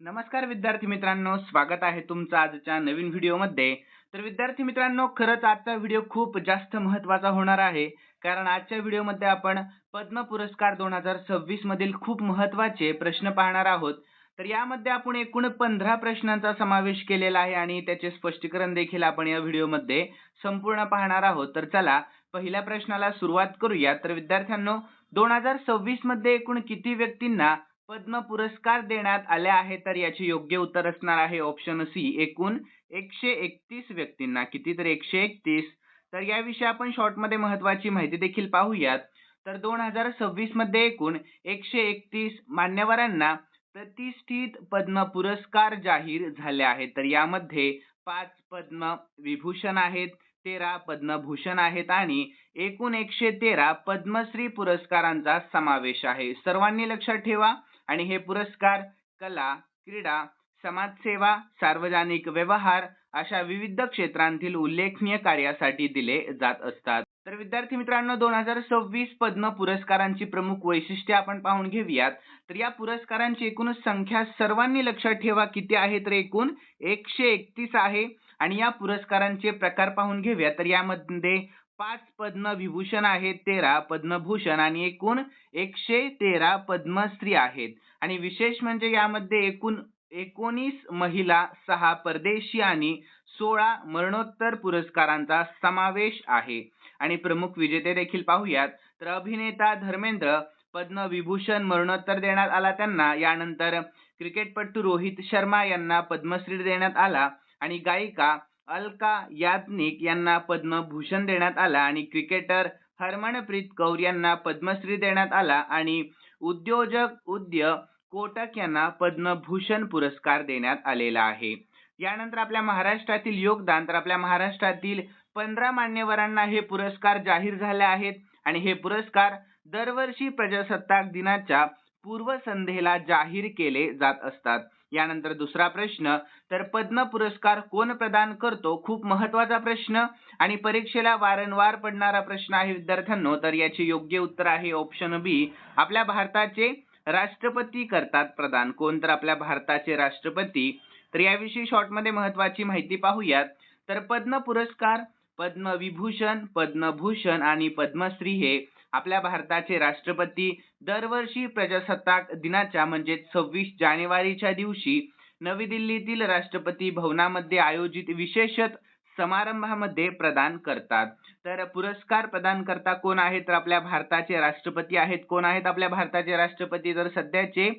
नमस्कार विद्यार्थी मित्रांनो स्वागत आहे तुमचं आजच्या नवीन व्हिडिओमध्ये. तर विद्यार्थी मित्रांनो खरंच आजचा व्हिडिओ खूप जास्त महत्त्वाचा होणार आहे. कारण आजच्या व्हिडिओमध्ये आपण पद्म पुरस्कार दोन हजार सव्वीस मधील खूप महत्त्वाचे प्रश्न पाहणार आहोत. तर यामध्ये आपण एकूण पंधरा प्रश्नांचा समावेश केलेला आहे आणि त्याचे स्पष्टीकरण देखील आपण या व्हिडिओमध्ये संपूर्ण पाहणार आहोत. तर चला पहिल्या प्रश्नाला सुरुवात करूया. तर विद्यार्थ्यांनो दोन हजार सव्वीसमध्ये एकूण किती व्यक्तींना पद्म पुरस्कार देण्यात आले आहे तर याचे योग्य उत्तर असणार आहे ऑप्शन सी एकूण एकशे एकतीस व्यक्तींना किती तर एकशे एकतीस. तर याविषयी आपण शॉर्टमध्ये महत्वाची माहिती देखील पाहूयात. तर दोन हजार सव्वीसमध्ये एकूण एकशे एकतीस मान्यवरांना प्रतिष्ठित पद्म पुरस्कार जाहीर झाले आहेत. तर यामध्ये पाच पद्म विभूषण आहेत तेरा पद्मभूषण आहेत आणि एकूण एकशे तेरा पद्मश्री पुरस्कारांचा समावेश आहे. सर्वांनी लक्षात ठेवा आणि हे पुरस्कार कला क्रीडा समाजसेवा सार्वजनिक व्यवहार अशा विविध क्षेत्रांतील उल्लेखनीय कार्यासाठी दिले जात असतात. तर विद्यार्थी मित्रांनो दोन हजार सव्वीस पद्म पुरस्कारांची प्रमुख वैशिष्ट्ये आपण पाहून घेऊयात. तर या पुरस्कारांची एकूण संख्या सर्वांनी लक्षात ठेवा किती आहे तर एकूण एकशे एकतीस आहे. आणि या पुरस्कारांचे प्रकार पाहून घेऊया. तर यामध्ये पाच पद्मविभूषण आहेत तेरा पद्मभूषण आणि एकूण एकशे तेरा पद्मश्री आहेत. आणि विशेष म्हणजे यामध्ये एकूण एकोणीस महिला सहा परदेशी आणि सोळा मरणोत्तर पुरस्कारांचा समावेश आहे. आणि प्रमुख विजेते देखील पाहूयात तर अभिनेता धर्मेंद्र पद्मविभूषण मरणोत्तर देण्यात आला त्यांना यानंतर क्रिकेटपटू रोहित शर्मा यांना पद्मश्री देण्यात आला आणि गायिका अलका याज्ञिक यांना पद्मभूषण देण्यात आला आणि क्रिकेटर हरमनप्रीत कौर यांना पद्मश्री देण्यात आला आणि उद्योजक उद्य कोटक यांना पद्मभूषण पुरस्कार देण्यात आलेला आहे. यानंतर आपल्या महाराष्ट्रातील योगदान तर आपल्या महाराष्ट्रातील पंधरा मान्यवरांना हे पुरस्कार जाहीर झाले आहेत. आणि हे पुरस्कार दरवर्षी प्रजासत्ताक दिनाच्या पूर्वसंध्येला जाहीर केले जात असतात. यानंतर दुसरा प्रश्न तर पद्म पुरस्कार कोण प्रदान करतो? खूप महत्त्वाचा प्रश्न. आणि परीक्षेला वारंवार पडणारा प्रश्न आहे विद्यार्थ्यांनो तर याचे योग्य उत्तर आहे ऑप्शन बी आपल्या भारताचे राष्ट्रपती करतात प्रदान. कोण तर आपल्या भारताचे राष्ट्रपती? तर याविषयी शॉर्टमध्ये महत्वाची माहिती पाहूयात. तर पद्म पुरस्कार पद्मविभूषण पद्मभूषण आणि पद्मश्री हे आपल्या भारताचे राष्ट्रपती दरवर्षी प्रजासत्ताक दिनाच्या म्हणजे सव्वीस जानेवारीच्या दिवशी नवी दिल्लीतील राष्ट्रपती भवनामध्ये आयोजित विशेषत समारंभामध्ये प्रदान करतात. तर पुरस्कार प्रदान करता कोण आहेत? तर आपल्या भारताचे राष्ट्रपती आहेत. कोण आहेत आपल्या भारताचे राष्ट्रपती? तर सध्याचे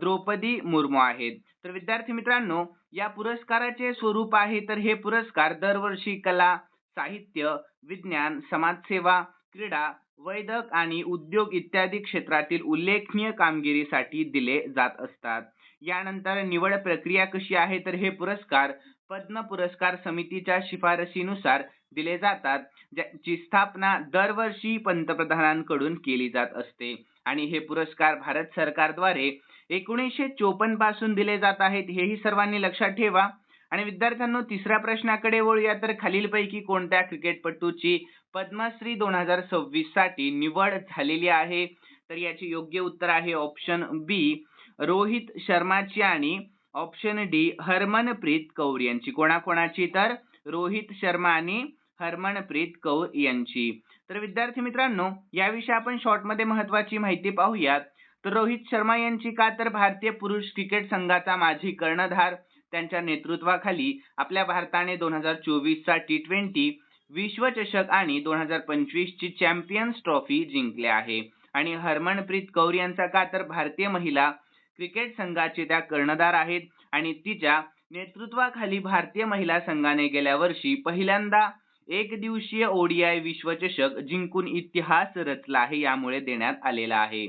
द्रौपदी मुर्मू आहेत. तर विद्यार्थी मित्रांनो या पुरस्काराचे स्वरूप आहे. तर हे पुरस्कार दरवर्षी कला साहित्य विज्ञान समाजसेवा क्रीडा वैदक आणि उद्योग इत्यादी क्षेत्रातील उल्लेखनीय कामगिरीसाठी दिले जात असतात. यानंतर निवड प्रक्रिया कशी आहे? तर हे पुरस्कार पद्म पुरस्कार समितीच्या शिफारशीनुसार दिले जातात ज्याची स्थापना दरवर्षी पंतप्रधानांकडून केली जात असते. आणि हे पुरस्कार भारत सरकारद्वारे एकोणीसशे चोपन्नपासून दिले जात आहेत. हेही सर्वांनी लक्षात ठेवा. आणि विद्यार्थ्यांनो तिसऱ्या प्रश्नाकडे वळूया तर खालीलपैकी कोणत्या क्रिकेटपटूची पद्मश्री दोन हजार सव्वीससाठी निवड झालेली आहे? तर याचे योग्य उत्तर आहे ऑप्शन बी रोहित शर्माची आणि ऑप्शन डी हरमनप्रीत कौर यांची. कोणाकोणाची? तर रोहित शर्मा आणि हरमनप्रीत कौर यांची. तर विद्यार्थी मित्रांनो याविषयी आपण शॉर्टमध्ये महत्वाची माहिती पाहूयात. तर रोहित शर्मा यांची का तर भारतीय पुरुष क्रिकेट संघाचा माजी कर्णधार त्यांच्या नेतृत्वाखाली आपल्या भारताने दोन हजार चोवीस चा टी ट्वेंटी विश्वचषक आणि दोन हजार पंचवीस ची चॅम्पियन्स ट्रॉफी जिंकली आहे. आणि हरमनप्रीत कौर यांचा का तर भारतीय महिला क्रिकेट संघाचे त्या कर्णधार आहेत आणि तिच्या नेतृत्वाखाली भारतीय महिला संघाने गेल्या वर्षी पहिल्यांदा एक दिवसीय ओडीआय विश्वचषक जिंकून इतिहास रचला आहे यामुळे देण्यात आलेला आहे.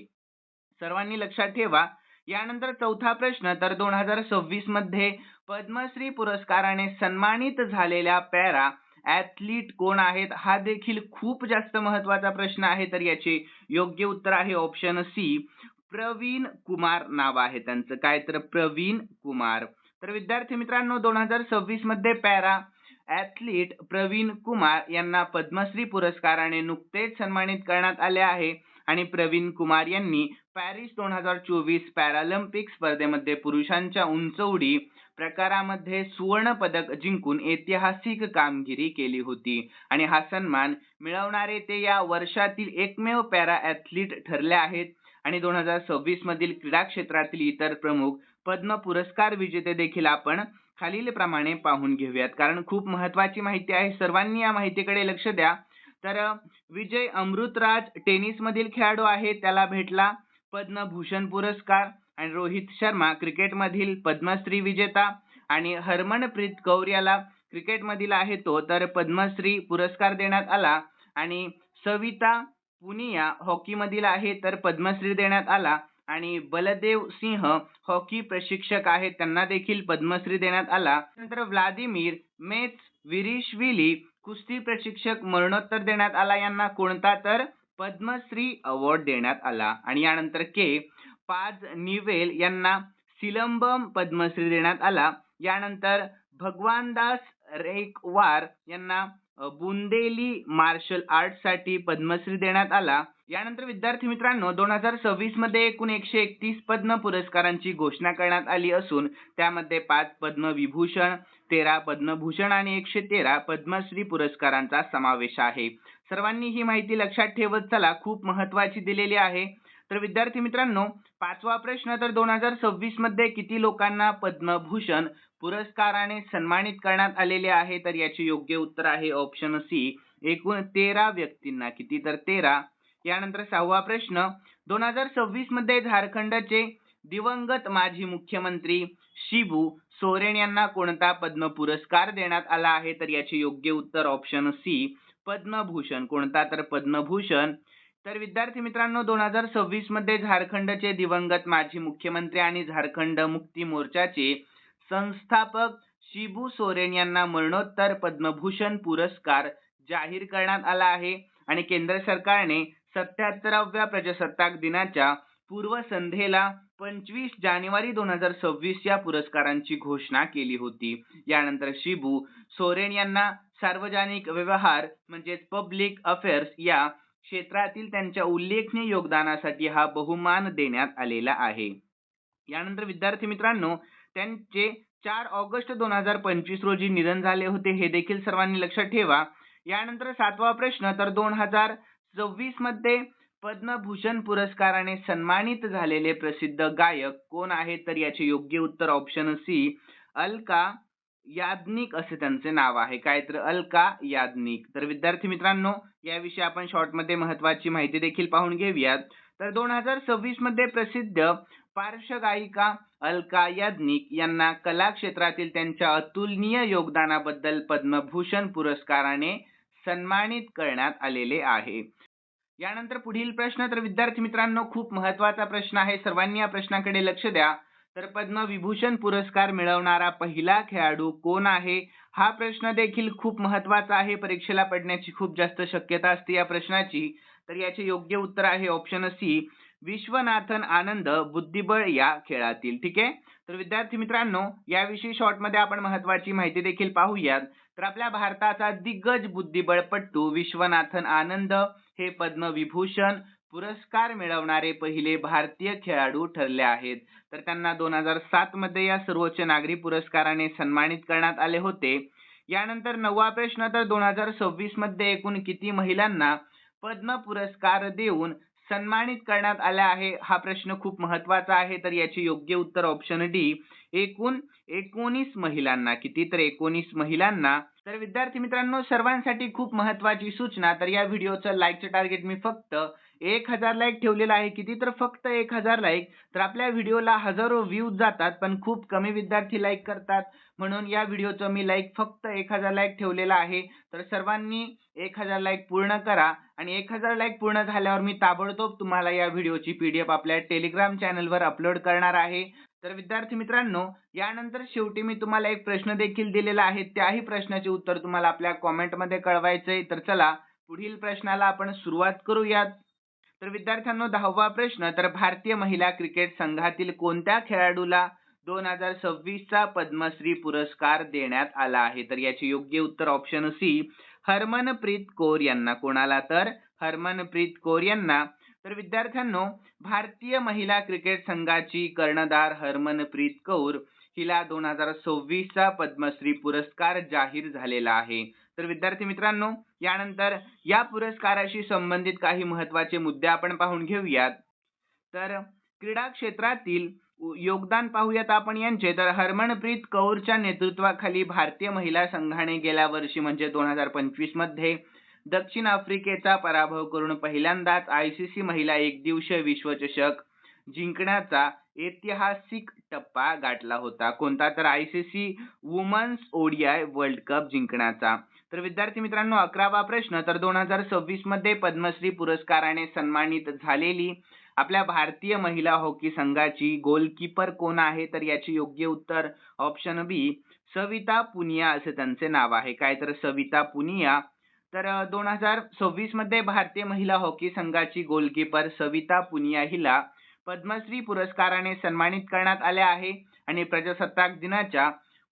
सर्वांनी लक्षात ठेवा यानंतर चौथा प्रश्न तर दोन हजार सव्वीसमध्ये पद्मश्री पुरस्काराने सन्मानित झालेल्या पॅरा ऍथलीट कोण आहेत हा देखील खूप जास्त महत्त्वाचा प्रश्न आहे. तर याचे योग्य उत्तर आहे ऑप्शन सी प्रवीण कुमार नाव आहे त्यांचं. काय तर प्रवीण कुमार. तर विद्यार्थी मित्रांनो दोन हजार सव्वीसमध्ये पॅरा ऍथलीट प्रवीण कुमार यांना पद्मश्री पुरस्काराने नुकतेच सन्मानित करण्यात आले आहे. आणि प्रवीण कुमार यांनी पॅरिस दोन हजार चोवीस पॅरालिम्पिक स्पर्धेमध्ये पुरुषांच्या उंच उडी प्रकारामध्ये सुवर्ण पदक जिंकून ऐतिहासिक कामगिरी केली होती. आणि हा सन्मान मिळवणारे ते या वर्षातील एकमेव पॅरा ॲथलीट ठरले आहेत. आणि दोन हजार सव्वीस मधील क्रीडा क्षेत्रातील इतर प्रमुख पद्म पुरस्कार विजेते देखील आपण खालील प्रमाणे पाहून घेऊयात. कारण खूप महत्वाची माहिती आहे. सर्वांनी या माहितीकडे लक्ष द्या. तर विजय अमृतराज टेनिस मधील खेळाडू आहे. त्याला भेटला पद्मभूषण पुरस्कार. आणि रोहित शर्मा क्रिकेटमधील पद्मश्री विजेता आणि हरमनप्रीत कौर याला क्रिकेटमधील आहे तो तर पद्मश्री पुरस्कार देण्यात आला आणि सविता पुनिया हॉकीमधील आहे तर पद्मश्री देण्यात आला आणि बलदेव सिंह हॉकी प्रशिक्षक आहेत त्यांना देखील पद्मश्री देण्यात आला. नंतर व्लादिमीर मेच विरिशविली कुस्ती प्रशिक्षक मरणोत्तर देण्यात आला यांना कोणता तर पद्मश्री अवॉर्ड देण्यात आला. आणि यानंतर के पाज निवेल यांना सिलंबम पद्मश्री देण्यात आला. यानंतर भगवानदास रेकवार यांना बुंदेली मार्शल आर्टसाठी पद्मश्री देण्यात आला. यानंतर विद्यार्थी मित्रांनो दोन हजार सव्वीसमध्ये एकूण एकशे एकतीस पद्म पुरस्कारांची घोषणा करण्यात आली असून त्यामध्ये पाच पद्मविभूषण तेरा पद्मभूषण आणि एकशे तेरा पद्मश्री पुरस्कारांचा समावेश आहे. सर्वांनी ही माहिती लक्षात ठेवत चला. खूप महत्वाची दिलेली आहे. तर विद्यार्थी मित्रांनो पाचवा प्रश्न तर दोन हजार सव्वीसमध्ये किती लोकांना पद्मभूषण पुरस्काराने सन्मानित करण्यात आलेले आहे? तर याचे योग्य उत्तर आहे ऑप्शन सी एकूण तेरा व्यक्तींना. किती? तर तेरा. यानंतर सहावा प्रश्न दोन हजार सव्वीसमध्ये झारखंडचे दिवंगत माजी मुख्यमंत्री शिबू सोरेन यांना कोणता पद्म पुरस्कार देण्यात आला आहे? तर याचे योग्य उत्तर ऑप्शन सी पद्मभूषण. कोणता? तर पद्मभूषण तर विद्यार्थी मित्रांनो दोन हजार सव्वीसमध्ये झारखंडचे दिवंगत माजी मुख्यमंत्री आणि झारखंड मुक्ती मोर्चाचे संस्थापक शिबू सोरेन यांना मरणोत्तर पद्मभूषण पुरस्कार जाहीर करण्यात आला आहे आणि केंद्र सरकारने सत्याहत्तराव्या प्रजासत्ताक दिनाच्या पूर्वसंध्येला पंचवीस जानेवारी दोन हजार सव्वीस या पुरस्कारांची घोषणा केली होती. यानंतर शिबू सोरेन यांना सार्वजनिक व्यवहार म्हणजेच पब्लिक अफेअर्स या क्षेत्रातील त्यांच्या उल्लेखनीय योगदानासाठी हा बहुमान देण्यात आलेला आहे. यानंतर विद्यार्थी मित्रांनो त्यांचे चार ऑगस्ट दोन हजार पंचवीस रोजी निधन झाले होते हे देखील सर्वांनी लक्षात ठेवा. यानंतर सातवा प्रश्न तर दोन हजार सव्वीसमध्ये पद्मभूषण पुरस्काराने सन्मानित झालेले प्रसिद्ध गायक कोण आहेत? तर याचे योग्य उत्तर ऑप्शन सी अलका याज्ञिक असे त्यांचे नाव आहे. काय तर अलका याज्ञिक. तर विद्यार्थी मित्रांनो याविषयी आपण शॉर्टमध्ये महत्वाची माहिती देखील पाहून घेऊयात. तर दोन हजार सव्वीसमध्ये प्रसिद्ध पार्श्वगायिका अलका याज्ञिक यांना कला क्षेत्रातील त्यांच्या अतुलनीय योगदानाबद्दल पद्मभूषण पुरस्काराने सन्मानित करण्यात आलेले आहे. यानंतर पुढील प्रश्न. तर विद्यार्थी मित्रांनो खूप महत्त्वाचा प्रश्न आहे. सर्वांनी या प्रश्नाकडे लक्ष द्या. तर पद्मविभूषण पुरस्कार मिळवणारा पहिला खेळाडू कोण आहे? हा प्रश्न देखील खूप महत्त्वाचा आहे. परीक्षेला पडण्याची खूप जास्त शक्यता असते या प्रश्नाची. तर याचे योग्य उत्तर आहे ऑप्शन सी विश्वनाथन आनंद बुद्धिबळ या खेळातील. ठीक आहे? तर विद्यार्थी मित्रांनो याविषयी शॉर्टमध्ये आपण महत्वाची माहिती देखील पाहूयात. तर आपल्या भारताचा दिग्गज बुद्धिबळपट्टू विश्वनाथन आनंद हे पद्मविभूषण पुरस्कार मिळवणारे पहिले भारतीय खेळाडू ठरले आहेत. तर त्यांना दोन हजार सात मध्ये या सर्वोच्च नागरी पुरस्काराने सन्मानित करण्यात आले होते. यानंतर नववा प्रश्न तर दोन हजार सव्वीसमध्ये एकूण किती महिलांना पद्म पुरस्कार देऊन सन्मानित करण्यात आला आहे? हा प्रश्न खूप महत्त्वाचा आहे. तर याचे योग्य उत्तर ऑप्शन डी एकूण एकोणीस महिलांना. किती तर एकोणीस महिलांना? तर विद्यार्थी मित्रांनो सर्वांसाठी खूप महत्वाची सूचना. तर या व्हिडिओचं लाईकचं टार्गेट मी फक्त एक हजार लाईक ठेवलेला आहे किती तर फक्त एक हजार लाईक तर आपल्या व्हिडिओला हजारो व्ह्यूज जातात पण खूप कमी विद्यार्थी लाईक करतात. म्हणून या व्हिडिओचं मी लाईक फक्त एक हजार लाईक ठेवलेला आहे. तर सर्वांनी एक हजार लाईक पूर्ण करा. आणि एक हजार लाईक पूर्ण झाल्यावर मी ताबडतोब तुम्हाला या व्हिडिओची पी डी एफ आपल्या टेलिग्राम चॅनलवर अपलोड करणार आहे. तर विद्यार्थी मित्रांनो यानंतर शेवटी मी तुम्हाला एक प्रश्न देखील दिलेला आहे. त्याही प्रश्नाचे उत्तर तुम्हाला आपल्या कॉमेंटमध्ये कळवायचंय. तर चला पुढील प्रश्नाला आपण सुरुवात करूयात. तर विद्यार्थ्यांनो दहावा प्रश्न. तर भारतीय महिला क्रिकेट संघातील कोणत्या खेळाडूला दोन हजार सव्वीसचा पद्मश्री पुरस्कार देण्यात आला आहे? तर याचे योग्य उत्तर ऑप्शन सी हरमनप्रीत कौर यांना. कोणाला तर? हरमनप्रीत कौर यांना. तर विद्यार्थ्यांनो भारतीय महिला क्रिकेट संघाची कर्णधार हरमनप्रीत कौर हिला दोन हजार सव्वीसचा पद्मश्री पुरस्कार जाहीर झालेला आहे. तर विद्यार्थी मित्रांनो यानंतर या पुरस्काराशी संबंधित काही महत्त्वाचे मुद्दे आपण पाहून घेऊयात. तर क्रीडा क्षेत्रातील योगदान पाहूयात आपण यांचे. तर हरमनप्रीत कौरच्या नेतृत्वाखाली भारतीय महिला संघाने गेल्या वर्षी म्हणजे दोन हजार पंचवीसमध्ये दक्षिण आफ्रिकेचा पराभव करून पहिल्यांदाच आय सी सी महिला एकदिवसीय विश्वचषक जिंकण्याचा ऐतिहासिक टप्पा गाठला होता. कोणता? तर I C C women's ODI world cup जिंकण्याचा. तर विद्यार्थी मित्रांनो अकरावा प्रश्न. तर दोन हजार सव्वीसमध्ये पद्मश्री पुरस्काराने सन्मानित झालेली आपल्या भारतीय महिला हॉकी संघाची गोलकीपर कोण आहे? तर याचे योग्य उत्तर ऑप्शन बी सविता पुनिया असे त्यांचे नाव आहे. काय तर सविता पुनिया. तर दोन हजार सव्वीसमध्ये भारतीय महिला हॉकी संघाची गोलकीपर सविता पुनिया हिला पद्मश्री पुरस्काराने सन्मानित करण्यात आले आहे. आणि प्रजासत्ताक दिनाच्या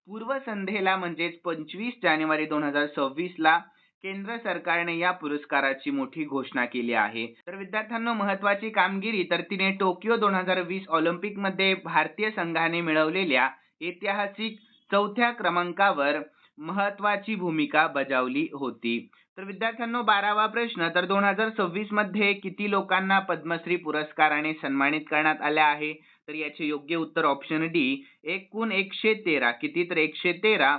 पूर्वसंध्येला म्हणजेच पंचवीस जानेवारी दोन हजार सव्वीस ला केंद्र सरकारने या पुरस्काराची मोठी घोषणा केली आहे. तर विद्यार्थ्यांना महत्वाची कामगिरी तर तिने टोकियो दोन हजार वीस ऑलिम्पिकमध्ये भारतीय संघाने मिळवलेल्या ऐतिहासिक चौथ्या क्रमांकावर महत्वाची भूमिका बजावली होती. तर विद्यार्थ्यांनो बारावा प्रश्न तर दोन हजार सव्वीसमध्ये किती लोकांना पद्मश्री पुरस्काराने सन्मानित करण्यात आले आहे? तर याचे योग्य उत्तर ऑप्शन डी एकूण एकशे तेरा. किती तर एकशे तेरा.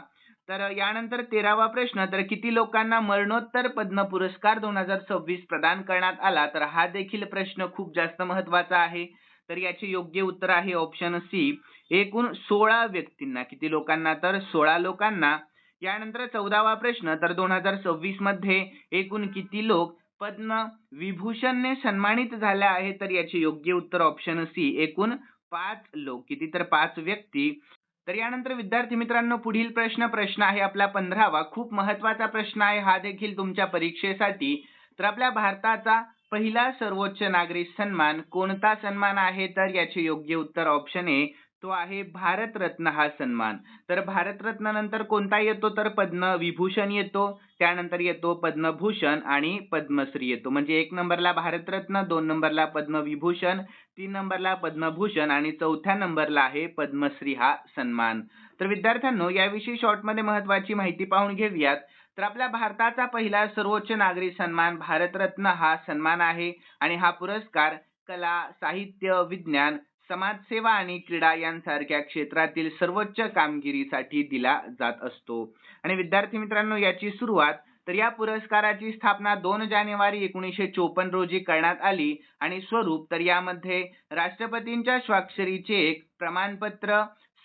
तर यानंतर तेरावा प्रश्न तर किती लोकांना मरणोत्तर पद्म पुरस्कार दोन हजार सव्वीस प्रदान करण्यात आला? तर हा देखील प्रश्न खूप जास्त महत्त्वाचा आहे. तर याचे योग्य उत्तर आहे ऑप्शन सी एकूण सोळा व्यक्तींना. किती लोकांना? तर सोळा लोकांना यानंतर चौदावा प्रश्न तर दोन हजार सव्वीसमध्ये एकूण किती लोक पद्म विभूषणने सन्मानित झाले आहे तर याचे योग्य उत्तर ऑप्शन सी एकूण पाच लोक. किती? तर पाच व्यक्ती. तर यानंतर विद्यार्थी मित्रांनो पुढील प्रश्न प्रश्न आहे आपला पंधरावा. खूप महत्त्वाचा प्रश्न आहे हा देखील तुमच्या परीक्षेसाठी. तर आपल्या भारताचा पहिला सर्वोच्च नागरिक सन्मान कोणता सन्मान आहे? तर याचे योग्य उत्तर ऑप्शन ए तो आहे भारतरत्न हा सन्मान. तर भारतरत्नानंतर कोणता येतो? तर पद्मविभूषण येतो. त्यानंतर येतो पद्मभूषण आणि पद्मश्री येतो. म्हणजे एक नंबरला भारतरत्न दोन नंबरला पद्मविभूषण तीन नंबरला पद्मभूषण आणि चौथ्या नंबरला आहे पद्मश्री हा सन्मान. तर विद्यार्थ्यांनो याविषयी शॉर्टमध्ये महत्वाची माहिती पाहून घेऊयात. तर आपल्या भारताचा पहिला सर्वोच्च नागरी सन्मान भारतरत्न हा सन्मान आहे. आणि हा पुरस्कार कला साहित्य विज्ञान समाजसेवा आणि क्रीडा यांसारख्या क्षेत्रातील सर्वोच्च कामगिरीसाठी दिला जात असतो. आणि विद्यार्थी मित्रांनो याची सुरुवात तर या पुरस्काराची स्थापना दोन जानेवारी एकोणीसशे चोपन्न रोजी करण्यात आली. आणि स्वरूप तर यामध्ये राष्ट्रपतींच्या स्वाक्षरीचे एक प्रमाणपत्र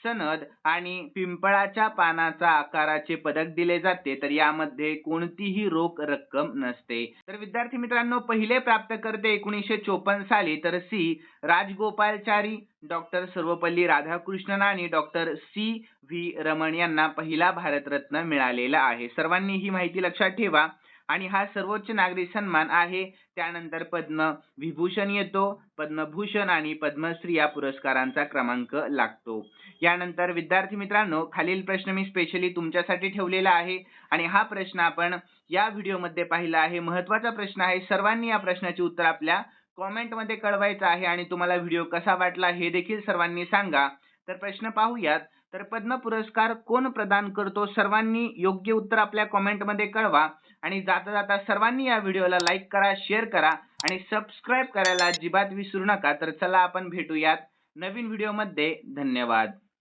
सनद आणि पिंपळाच्या पानाचा आकाराचे पदक दिले जाते तर यामध्ये कोणतीही रोख रक्कम नसते. तर विद्यार्थी मित्रांनो पहिले प्राप्तकर्ते एकोणीसशे चोपन्न साली तर सी. राजगोपालचारी डॉक्टर सर्वपल्ली राधाकृष्णन आणि डॉक्टर सी. व्ही. रमण यांना पहिला भारतरत्न मिळालेला आहे. सर्वांनी ही माहिती लक्षात ठेवा. आणि हा सर्वोच्च नागरी सन्मान आहे. त्यानंतर पद्म विभूषण येतो. पद्मभूषण आणि पद्मश्री या पुरस्कारांचा क्रमांक लागतो. यानंतर विद्यार्थी मित्रांनो खालील प्रश्न मी स्पेशली तुमच्यासाठी ठेवलेला आहे. आणि हा प्रश्न आपण या व्हिडिओमध्ये पाहिला आहे. महत्त्वाचा प्रश्न आहे. सर्वांनी या प्रश्नाचे उत्तर आपल्या कॉमेंटमध्ये कळवायचं आहे आणि तुम्हाला व्हिडिओ कसा वाटला हे देखील सर्वांनी सांगा. तर प्रश्न पाहूयात. तर पद्म पुरस्कार कोण प्रदान करतो? सर्वांनी योग्य उत्तर आपल्या कॉमेंटमध्ये कळवा. आणि जाता जाता सर्वांनी या व्हिडिओला लाईक करा शेअर करा आणि सबस्क्राईब करायला अजिबात विसरू नका. तर चला आपण भेटूयात नवीन व्हिडिओमध्ये. धन्यवाद.